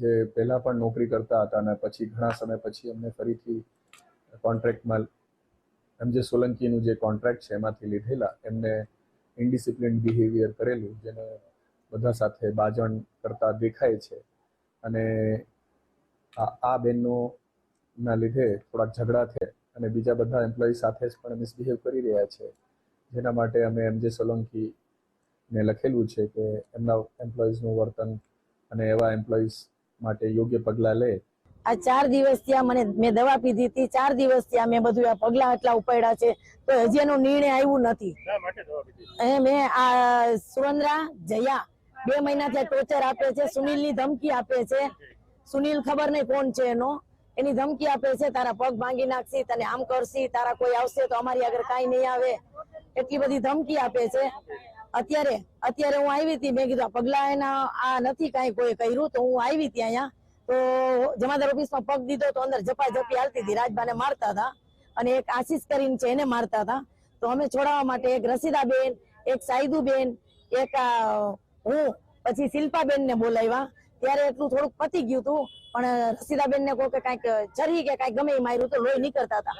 જે પહેલા પણ નોકરી કરતા હતા અને પછી ઘણા સમય પછી અમને ફરીથી કોન્ટ્રાક્ટમાં એમજે સોલંકીનું જે કોન્ટ્રાક્ટ છે એમાંથી લીધેલા, એમને ઇનડિસિપ્લિન બિહેવિયર કરેલું, જેને બધા સાથે બાજણ કરતા દેખાય છે. અને આ બેનનો ના લીધે થોડાક ઝઘડા છે અને બીજા બધા એમ્પ્લોયી સાથે જ પણ મિસબિહેવ કરી રહ્યા છે. જેના માટે અમે એમજે સોલંકી ને લખેલું છે કે એમના એમ્પ્લોઈઝનું વર્તન અને એવા એમ્પ્લોઈઝ માટે યોગ્ય પગલાં લે. આ ચાર દિવસ ત્યાં મને મેં દવા પીધી હતી. ચાર દિવસ ત્યાં મેં બધું આ પગલા આટલા ઉપાડ્યા છે. તો હજી એનો નિર્ણય આવ્યું નથી. શા માટે દવા પીધી? એ મેં આ સુરેન્દ્રા જયા બે મહિનાથી ટોર્ચર આપે છે. સુનિલની ધમકી આપે છે. સુનિલ ખબર નહીં કોણ છે એનો. એની ધમકી આપે છે તારા પગ ભાંગી નાખશી તને આમ કરશી તારા કોઈ આવશે તો અમારી આગળ કાંઈ નહીં આવે. એટલી બધી ધમકી આપે છે. અત્યારે અત્યારે હું આવી હતી મેં કીધું પગલા એના આ નથી કાંઈ કોઈ કર્યું તો હું આવી હતી અહીંયા. તો જમાદાર ઓફિસમાં પગ દીધો તો અંદર જપા જપી હાલતી હતી. રાજબાને મારતા હતા અને એક આશીષ કરીને છે એને મારતા હતા. તો અમે છોડાવવા માટે એક રસીદાબેન એક સાઈદુબેન એક હું પછી શિલ્પાબેન ને બોલાવ્યા. ત્યારે એટલું થોડુંક પતી ગયું હતું પણ રસીદાબેન ને કોઈ કંઈક ચરી કે કંઈક ગમે એ માર્યું તો લોહી નીકળતા હતા?